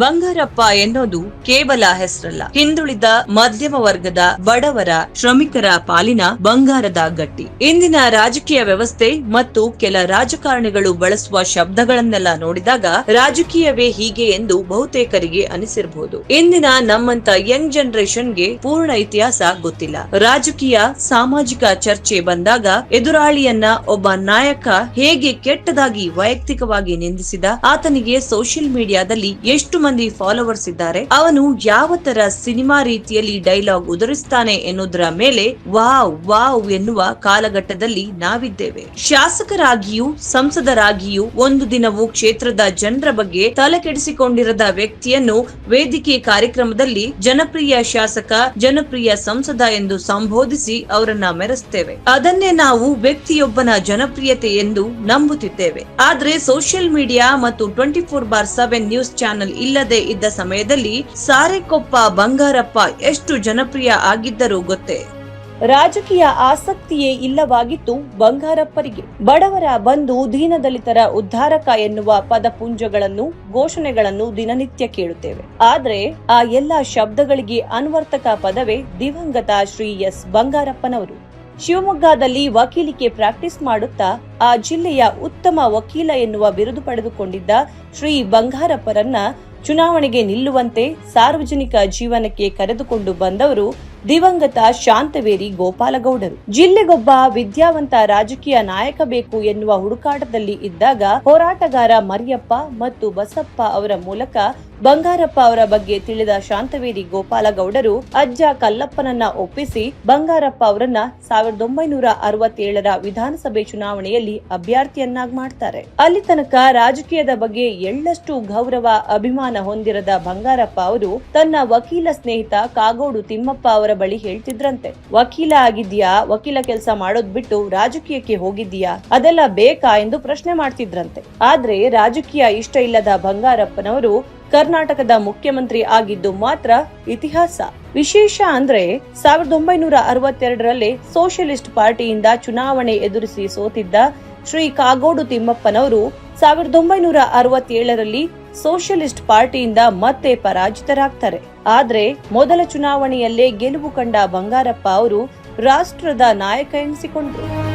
ಬಂಗಾರಪ್ಪ ಎನ್ನೋದು ಕೇವಲ ಹೆಸರಲ್ಲ. ಹಿಂದುಳಿದ ಮಧ್ಯಮ ವರ್ಗದ ಬಡವರ, ಶ್ರಮಿಕರ ಪಾಲಿನ ಬಂಗಾರದ ಗಟ್ಟಿ. ಇಂದಿನ ರಾಜಕೀಯ ವ್ಯವಸ್ಥೆ ಮತ್ತು ಕೆಲ ರಾಜಕಾರಣಿಗಳು ಬಳಸುವ ಶಬ್ದಗಳನ್ನೆಲ್ಲ ನೋಡಿದಾಗ ರಾಜಕೀಯವೇ ಹೀಗೆ ಎಂದು ಬಹುತೇಕರಿಗೆ ಅನಿಸಿರಬಹುದು ಇಂದಿನ ನಮ್ಮಂತ ಯಂಗ್ ಜನರೇಷನ್ಗೆ ಪೂರ್ಣ ಇತಿಹಾಸ ಗೊತ್ತಿಲ್ಲ. ರಾಜಕೀಯ, ಸಾಮಾಜಿಕ ಚರ್ಚೆ ಬಂದಾಗ ಎದುರಾಳಿಯನ್ನ ಒಬ್ಬ ನಾಯಕ ಹೇಗೆ ಕೆಟ್ಟದಾಗಿ ವೈಯಕ್ತಿಕವಾಗಿ ನಿಂದಿಸಿದ, ಆತನಿಗೆ ಸೋಷಿಯಲ್ ಮೀಡಿಯಾದಲ್ಲಿ ಎಷ್ಟು ಮಂದಿ ಫಾಲೋವರ್ಸ್ ಇದ್ದಾರೆ. ಅವನು ಯಾವ ತರ ಸಿನಿಮಾ ರೀತಿಯಲ್ಲಿ ಡೈಲಾಗ್ ಉದುರಿಸ್ತಾನೆ ಎನ್ನುವುದರ ಮೇಲೆ ವಾವ್ ವಾವ್ ಎನ್ನುವ ಕಾಲಘಟ್ಟದಲ್ಲಿ ನಾವಿದ್ದೇವೆ. ಶಾಸಕರಾಗಿಯೂ ಸಂಸದರಾಗಿಯೂ ಒಂದು ದಿನವೂ ಕ್ಷೇತ್ರದ ಜನರ ಬಗ್ಗೆ ತಲೆ ಕೆಡಿಸಿಕೊಂಡಿರದ ವ್ಯಕ್ತಿಯನ್ನು ವೇದಿಕೆ ಕಾರ್ಯಕ್ರಮದಲ್ಲಿ ಜನಪ್ರಿಯ ಶಾಸಕ, ಜನಪ್ರಿಯ ಸಂಸದ ಎಂದು ಸಂಬೋಧಿಸಿ ಅವರನ್ನ ಮೆರೆಸ್ತೇವೆ. ಅದನ್ನೇ ನಾವು ವ್ಯಕ್ತಿಯೊಬ್ಬನ ಜನಪ್ರಿಯತೆ ಎಂದು ನಂಬುತ್ತಿದ್ದೇವೆ. ಆದ್ರೆ ಸೋಷಿಯಲ್ ಮೀಡಿಯಾ ಮತ್ತು twenty four bar seven news channel ಇಲ್ಲದೆ ಇದ್ದ ಸಮಯದಲ್ಲಿ ಸಾರೆಕೊಪ್ಪ ಬಂಗಾರಪ್ಪ ಎಷ್ಟು ಜನಪ್ರಿಯ ಆಗಿದ್ದರೂ ಗೊತ್ತೇ. ರಾಜಕೀಯ ಆಸಕ್ತಿಯೇ ಇಲ್ಲವಾಗಿತ್ತು ಬಂಗಾರಪ್ಪರಿಗೆ. ಬಡವರ ಬಂಧು ದೀನದಲಿತರ ಉದ್ಧಾರಕ ಎನ್ನುವ ಪದಪುಂಜಗಳನ್ನು, ಘೋಷಣೆಗಳನ್ನು ದಿನನಿತ್ಯ ಕೇಳುತ್ತೇವೆ. ಆದರೆ ಆ ಎಲ್ಲ ಶಬ್ದಗಳಿಗೆ ಅನ್ವರ್ತಕ ಪದವೇ ದಿವಂಗತ ಶ್ರೀ ಎಸ್ ಬಂಗಾರಪ್ಪನವರು. ಶಿವಮೊಗ್ಗದಲ್ಲಿ ವಕೀಲಿಕೆ ಪ್ರಾಕ್ಟೀಸ್ ಮಾಡುತ್ತಾ ಆ ಜಿಲ್ಲೆಯ ಉತ್ತಮ ವಕೀಲ ಎನ್ನುವ ಬಿರುದು ಪಡೆದುಕೊಂಡಿದ್ದ ಶ್ರೀ ಬಂಗಾರಪ್ಪರನ್ನ ಚುನಾವಣೆಗೆ ನಿಲ್ಲುವಂತೆ ಸಾರ್ವಜನಿಕ ಜೀವನಕ್ಕೆ ಕರೆದುಕೊಂಡು ಬಂದವರು ದಿವಂಗತ ಶಾಂತವೇರಿ ಗೋಪಾಲಗೌಡರು. ಜಿಲ್ಲೆಗೊಬ್ಬ ವಿದ್ಯಾವಂತ ರಾಜಕೀಯ ನಾಯಕ ಬೇಕು ಎನ್ನುವ ಹುಡುಕಾಟದಲ್ಲಿ ಇದ್ದಾಗ ಹೋರಾಟಗಾರ ಮರಿಯಪ್ಪ ಮತ್ತು ಬಸಪ್ಪ ಅವರ ಮೂಲಕ ಬಂಗಾರಪ್ಪ ಅವರ ಬಗ್ಗೆ ತಿಳಿದ ಶಾಂತವೇರಿ ಗೋಪಾಲಗೌಡರು ಅಜ್ಜ ಕಲ್ಲಪ್ಪನನ್ನ ಒಪ್ಪಿಸಿ ಬಂಗಾರಪ್ಪ ಅವರನ್ನ ಸಾವಿರದ ಒಂಬೈನೂರ ಅರವತ್ತೇಳರ ವಿಧಾನಸಭೆ ಚುನಾವಣೆಯಲ್ಲಿ ಅಭ್ಯರ್ಥಿಯನ್ನಾಗಿ ಮಾಡ್ತಾರೆ. ಅಲ್ಲಿ ತನಕ ರಾಜಕೀಯದ ಬಗ್ಗೆ ಎಳ್ಳಷ್ಟು ಗೌರವ, ಅಭಿಮಾನ ಹೊಂದಿರದ ಬಂಗಾರಪ್ಪ ಅವರು ತನ್ನ ವಕೀಲ ಸ್ನೇಹಿತ ಕಾಗೋಡು ತಿಮ್ಮಪ್ಪ ಅವರ ಬಳಿ ಹೇಳ್ತಿದ್ರಂತೆ. ವಕೀಲ ಆಗಿದ್ಯಾ ವಕೀಲ ಕೆಲಸ ಮಾಡೋದ್ ಬಿಟ್ಟು ರಾಜಕೀಯಕ್ಕೆ ಹೋಗಿದ್ಯಾ ಅದೆಲ್ಲ ಬೇಕಾ ಎಂದು ಪ್ರಶ್ನೆ ಮಾಡ್ತಿದ್ರಂತೆ. ಆದ್ರೆ ರಾಜಕೀಯ ಇಷ್ಟ ಇಲ್ಲದ ಬಂಗಾರಪ್ಪನವರು ಕರ್ನಾಟಕದ ಮುಖ್ಯಮಂತ್ರಿ ಆಗಿದ್ದು ಮಾತ್ರ ಇತಿಹಾಸ. ವಿಶೇಷ ಅಂದ್ರೆ ಸಾವಿರದ ಒಂಬೈನೂರ ಅರವತ್ತೆರಡರಲ್ಲಿ ಸೋಷಿಯಲಿಸ್ಟ್ ಪಾರ್ಟಿಯಿಂದ ಚುನಾವಣೆ ಎದುರಿಸಿ ಸೋತಿದ್ದ ಶ್ರೀ ಕಾಗೋಡು ತಿಮ್ಮಪ್ಪನವರು ಸಾವಿರದ ಒಂಬೈನೂರ ಅರವತ್ತೇಳರಲ್ಲಿ ಸೋಷಿಯಲಿಸ್ಟ್ ಪಾರ್ಟಿಯಿಂದ ಮತ್ತೆ ಪರಾಜಿತರಾಗ್ತಾರೆ. ಆದ್ರೆ ಮೊದಲ ಚುನಾವಣೆಯಲ್ಲೇ ಗೆಲುವು ಕಂಡ ಬಂಗಾರಪ್ಪ ಅವರು ರಾಷ್ಟ್ರದ ನಾಯಕ ಎನಿಸಿಕೊಂಡ್ರು.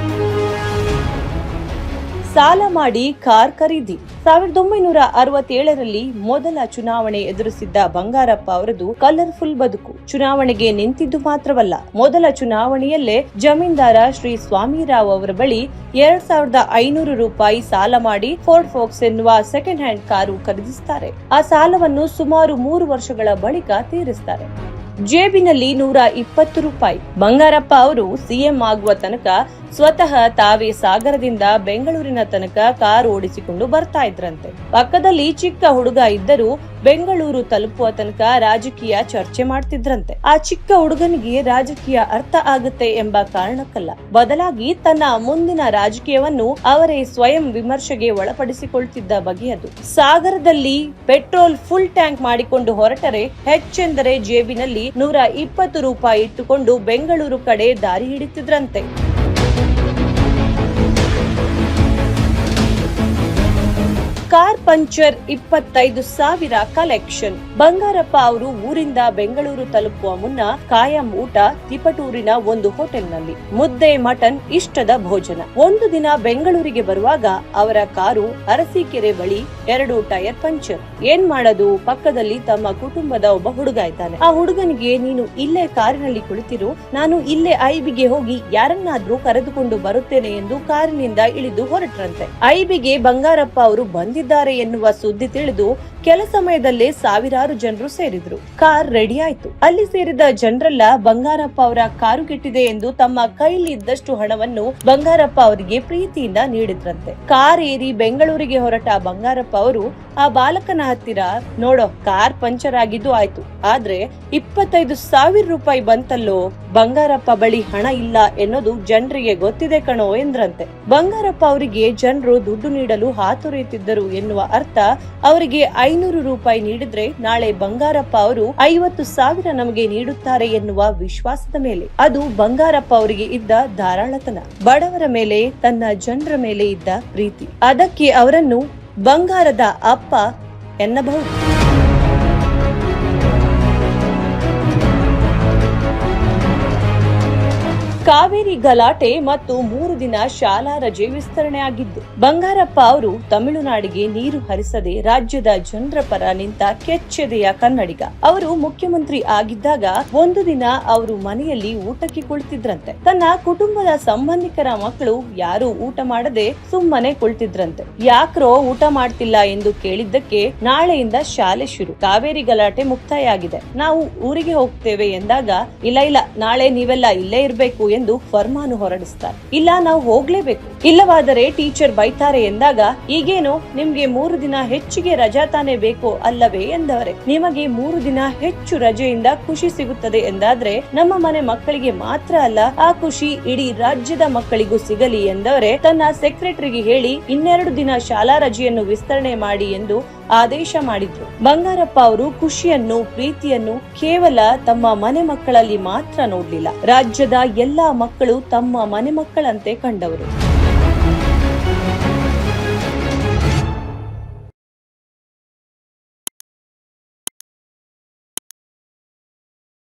ಸಾಲ ಮಾಡಿ ಕಾರ್ ಖರೀದಿ. ಸಾವಿರದ ಒಂಬೈನೂರ ಅರವತ್ತೇಳರಲ್ಲಿ ಮೊದಲ ಚುನಾವಣೆ ಎದುರಿಸಿದ್ದ ಬಂಗಾರಪ್ಪ ಅವರದು ಕಲರ್ಫುಲ್ ಬದುಕು. ಚುನಾವಣೆಗೆ ನಿಂತಿದ್ದು ಮಾತ್ರವಲ್ಲ, ಮೊದಲ ಚುನಾವಣೆಯಲ್ಲೇ ಜಮೀನ್ದಾರ ಶ್ರೀ ಸ್ವಾಮಿರಾವ್ ಅವರ ಬಳಿ ಎರಡ್ ಸಾವಿರದ ಐನೂರು ರೂಪಾಯಿ ಸಾಲ ಮಾಡಿ ಫೋರ್ಡ್ ಫೋಕ್ಸ್ ಎನ್ನುವ ಸೆಕೆಂಡ್ ಹ್ಯಾಂಡ್ ಕಾರು ಖರೀದಿಸುತ್ತಾರೆ ಆ ಸಾಲವನ್ನು ಸುಮಾರು ಮೂರು ವರ್ಷಗಳ ಬಳಿಕ ತೀರಿಸುತ್ತಾರೆ ಜೇಬಿನಲ್ಲಿ ನೂರ ಇಪ್ಪತ್ತು ರೂಪಾಯಿ. ಬಂಗಾರಪ್ಪ ಅವರು ಸಿಎಂ ಆಗುವ ತನಕ ಸ್ವತಃ ತಾವೇ ಸಾಗರದಿಂದ ಬೆಂಗಳೂರಿನ ತನಕ ಕಾರು ಓಡಿಸಿಕೊಂಡು ಬರ್ತಾ ಇದ್ರಂತೆ. ಪಕ್ಕದಲ್ಲಿ ಚಿಕ್ಕ ಹುಡುಗ ಇದ್ದರೂ ಬೆಂಗಳೂರು ತಲುಪುವ ತನಕ ರಾಜಕೀಯ ಚರ್ಚೆ ಮಾಡ್ತಿದ್ರಂತೆ. ಆ ಚಿಕ್ಕ ಹುಡುಗನಿಗೆ ರಾಜಕೀಯ ಅರ್ಥ ಆಗುತ್ತೆ ಎಂಬ ಕಾರಣಕ್ಕಲ್ಲ. ಬದಲಾಗಿ ತನ್ನ ಮುಂದಿನ ರಾಜಕೀಯವನ್ನು ಅವರೇ ಸ್ವಯಂ ವಿಮರ್ಶೆಗೆ ಒಳಪಡಿಸಿಕೊಳ್ತಿದ್ದ ಬಗೆಯದು ಸಾಗರದಲ್ಲಿ ಪೆಟ್ರೋಲ್ ಫುಲ್ ಟ್ಯಾಂಕ್ ಮಾಡಿಕೊಂಡು ಹೊರಟರೆ ಹೆಚ್ಚೆಂದರೆ ಜೇಬಿನಲ್ಲಿ ನೂರ ಇಪ್ಪತ್ತು ರೂಪಾಯಿ ಇಟ್ಟುಕೊಂಡು ಬೆಂಗಳೂರು ಕಡೆ ದಾರಿ ಹಿಡಿತಿದ್ರಂತೆ. ಕಾರ್ ಪಂಚರ್ ಇಪ್ಪತ್ತೈದು ಸಾವಿರ ಕಲೆಕ್ಷನ್. ಬಂಗಾರಪ್ಪ ಅವರು ಊರಿಂದ ಬೆಂಗಳೂರು ತಲುಪುವ ಮುನ್ನ ಕಾಯಂ ಊಟ ತಿಪಟೂರಿನ ಒಂದು ಹೋಟೆಲ್ನಲ್ಲಿ. ಮುದ್ದೆ, ಮಟನ್ ಇಷ್ಟದ ಭೋಜನ. ಒಂದು ದಿನ ಬೆಂಗಳೂರಿಗೆ ಬರುವಾಗ ಅವರ ಕಾರು ಅರಸೀಕೆರೆ ಬಳಿ ಎರಡು ಟೈರ್ ಪಂಚರ್. ಏನ್ ಮಾಡೋದು? ಪಕ್ಕದಲ್ಲಿ ತಮ್ಮ ಕುಟುಂಬದ ಒಬ್ಬ ಹುಡುಗ ಇದ್ದಾನೆ. ಆ ಹುಡುಗನಿಗೆ, ನೀನು ಇಲ್ಲೇ ಕಾರಿನಲ್ಲಿ ಕುಳಿತಿರು. ನಾನು ಇಲ್ಲೇ ಐಬಿಗೆ ಹೋಗಿ ಯಾರನ್ನಾದ್ರೂ ಕರೆದುಕೊಂಡು ಬರುತ್ತೇನೆ ಎಂದು ಕಾರಿನಿಂದ ಇಳಿದು ಹೊರಟ್ರಂತೆ. ಐಬಿಗೆ ಬಂಗಾರಪ್ಪ ಅವರು ಬಂದಿದ್ದಾರೆ ಎನ್ನುವ ಸುದ್ದಿ ತಿಳಿದು ಕೆಲ ಸಮಯದಲ್ಲೇ ಸಾವಿರಾರು ಜನರು ಸೇರಿದ್ರು. ಕಾರ್ ರೆಡಿ ಆಯ್ತು. ಅಲ್ಲಿ ಸೇರಿದ ಜನರೆಲ್ಲ ಬಂಗಾರಪ್ಪ ಅವರ ಕಾರು ಕೆಟ್ಟಿದೆ ಎಂದು ತಮ್ಮ ಕೈಲಿ ಇದ್ದಷ್ಟು ಹಣವನ್ನು ಬಂಗಾರಪ್ಪ ಅವರಿಗೆ ಪ್ರೀತಿಯಿಂದ ನೀಡಿದ್ರಂತೆ. ಕಾರ್ ಏರಿ ಬೆಂಗಳೂರಿಗೆ ಹೊರಟ ಬಂಗಾರಪ್ಪ ಅವರು ಆ ಬಾಲಕನ ಹತ್ತಿರ ನೋಡೋ ಕಾರ್ ಪಂಚರ್ ಆಗಿದ್ದು ಆಯ್ತು. ಆದ್ರೆ ಇಪ್ಪತ್ತೈದು ಸಾವಿರ ರೂಪಾಯಿ ಬಂತಲ್ಲೋ, ಬಂಗಾರಪ್ಪ ಬಳಿ ಹಣ ಇಲ್ಲ ಎನ್ನೋದು ಜನರಿಗೆ ಗೊತ್ತಿದೆ ಕಣೋ ಎಂದ್ರಂತೆ. ಬಂಗಾರಪ್ಪ ಅವರಿಗೆ ಜನರು ದುಡ್ಡು ನೀಡಲು ಹಾತೊರೆಯುತ್ತಿದ್ದರು ಎನ್ನುವ ಅರ್ಥ ಅವರಿಗೆ ಐನೂರು ರೂಪಾಯಿ ನೀಡಿದ್ರೆ ನಾಳೆ ಬಂಗಾರಪ್ಪ ಅವರು ಐವತ್ತು ಸಾವಿರ ನಮಗೆ ನೀಡುತ್ತಾರೆ ಎನ್ನುವ ವಿಶ್ವಾಸದ ಮೇಲೆ. ಅದು ಬಂಗಾರಪ್ಪ ಅವರಿಗೆ ಇದ್ದ ಧಾರಾಳತನ. ಬಡವರ ಮೇಲೆ, ತನ್ನ ಜನರ ಮೇಲೆ ಇದ್ದ ಪ್ರೀತಿ. ಅದಕ್ಕೆ ಅವರನ್ನು ಬಂಗಾರದ ಅಪ್ಪ ಎನ್ನಬಹುದು. ಕಾವೇರಿ ಗಲಾಟೆ ಮತ್ತು ಮೂರು ದಿನ ಶಾಲಾ ರಜೆ ವಿಸ್ತರಣೆ ಆಗಿದ್ದು ಬಂಗಾರಪ್ಪ ಅವರು ತಮಿಳುನಾಡಿಗೆ ನೀರು ಹರಿಸದೆ ರಾಜ್ಯದ ಜನರ ಪರ ನಿಂತ ಕೆಚ್ಚೆದೆಯ ಕನ್ನಡಿಗ. ಅವರು ಮುಖ್ಯಮಂತ್ರಿ ಆಗಿದ್ದಾಗ ಒಂದು ದಿನ ಅವರು ಮನೆಯಲ್ಲಿ ಊಟಕ್ಕೆ ಕುಳಿತಿದ್ರಂತೆ. ತನ್ನ ಕುಟುಂಬದ ಸಂಬಂಧಿಕರ ಮಕ್ಕಳು ಯಾರು ಊಟ ಮಾಡದೆ ಸುಮ್ಮನೆ ಕುಳಿತಿದ್ರಂತೆ. ಯಾಕ್ರೋ ಊಟ ಮಾಡ್ತಿಲ್ಲ ಎಂದು ಕೇಳಿದ್ದಕ್ಕೆ ನಾಳೆಯಿಂದ ಶಾಲೆ ಶುರು. ಕಾವೇರಿ ಗಲಾಟೆ ಮುಕ್ತಾಯ ಆಗಿದೆ ನಾವು ಊರಿಗೆ ಹೋಗ್ತೇವೆ ಎಂದಾಗ, ಇಲ್ಲ ಇಲ್ಲ, ನಾಳೆ ನೀವೆಲ್ಲ ಇಲ್ಲೇ ಇರಬೇಕು ಎಂದು ಫರ್ಮಾನು ಹೊರಡಿಸ್ತಾರೆ. ಇಲ್ಲ, ನಾವು ಹೋಗ್ಲೇಬೇಕು. ಇಲ್ಲವಾದರೆ ಟೀಚರ್ ಬೈತಾರೆ ಎಂದಾಗ, ಈಗೇನು ನಿಮ್ಗೆ ಮೂರು ದಿನ ಹೆಚ್ಚಿಗೆ ರಜಾ ತಾನೇ ಬೇಕು ಅಲ್ಲವೇ ಎಂದವರೆ. ನಿಮಗೆ ಮೂರು ದಿನ ಹೆಚ್ಚು ರಜೆಯಿಂದ ಖುಷಿ ಸಿಗುತ್ತದೆ ಎಂದಾದ್ರೆ, ನಮ್ಮ ಮನೆ ಮಕ್ಕಳಿಗೆ ಮಾತ್ರ ಅಲ್ಲ, ಆ ಖುಷಿ ಇಡೀ ರಾಜ್ಯದ ಮಕ್ಕಳಿಗೂ ಸಿಗಲಿ ಎಂದವರೆ ತನ್ನ ಸೆಕ್ರೆಟರಿಗೆ ಹೇಳಿ, ಇನ್ನೆರಡು ದಿನ ಶಾಲಾ ರಜೆಯನ್ನು ವಿಸ್ತರಣೆ ಮಾಡಿ ಎಂದು ಆದೇಶ ಮಾಡಿದ್ರು. ಬಂಗಾರಪ್ಪ ಅವರು ಖುಷಿಯನ್ನು, ಪ್ರೀತಿಯನ್ನು ಕೇವಲ ತಮ್ಮ ಮನೆ ಮಕ್ಕಳಲ್ಲಿ ಮಾತ್ರ ನೋಡ್ಲಿಲ್ಲ. ರಾಜ್ಯದ ಎಲ್ಲಾ ಮಕ್ಕಳು ತಮ್ಮ ಮನೆ ಮಕ್ಕಳಂತೆ ಕಂಡವರು.